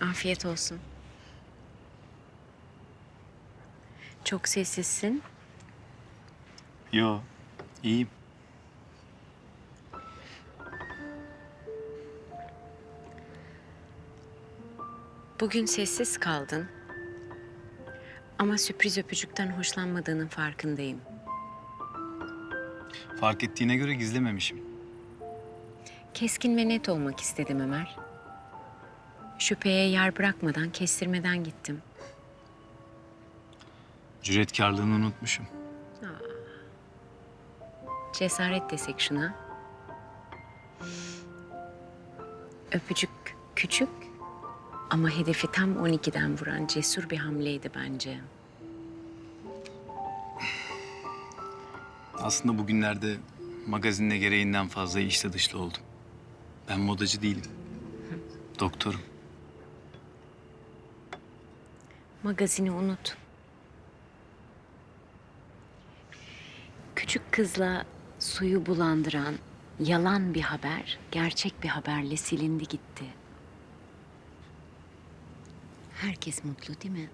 Afiyet olsun. Çok sessizsin. Yo, iyiyim. Bugün sessiz kaldın. Ama sürpriz öpücükten hoşlanmadığının farkındayım. Fark ettiğine göre gizlememişim. Keskin ve net olmak istedim Ömer. Şüpheye yer bırakmadan, kestirmeden gittim. Cüretkarlığını unutmuşum. Cesaret desek şuna. Öpücük küçük ama hedefi tam 12'den vuran cesur bir hamleydi bence. Aslında bugünlerde magazinle gereğinden fazla işte dışlı oldum. Ben modacı değilim. Doktorum. Magazini unut. Küçük kızla suyu bulandıran yalan bir haber gerçek bir haberle silindi gitti. Herkes mutlu değil mi?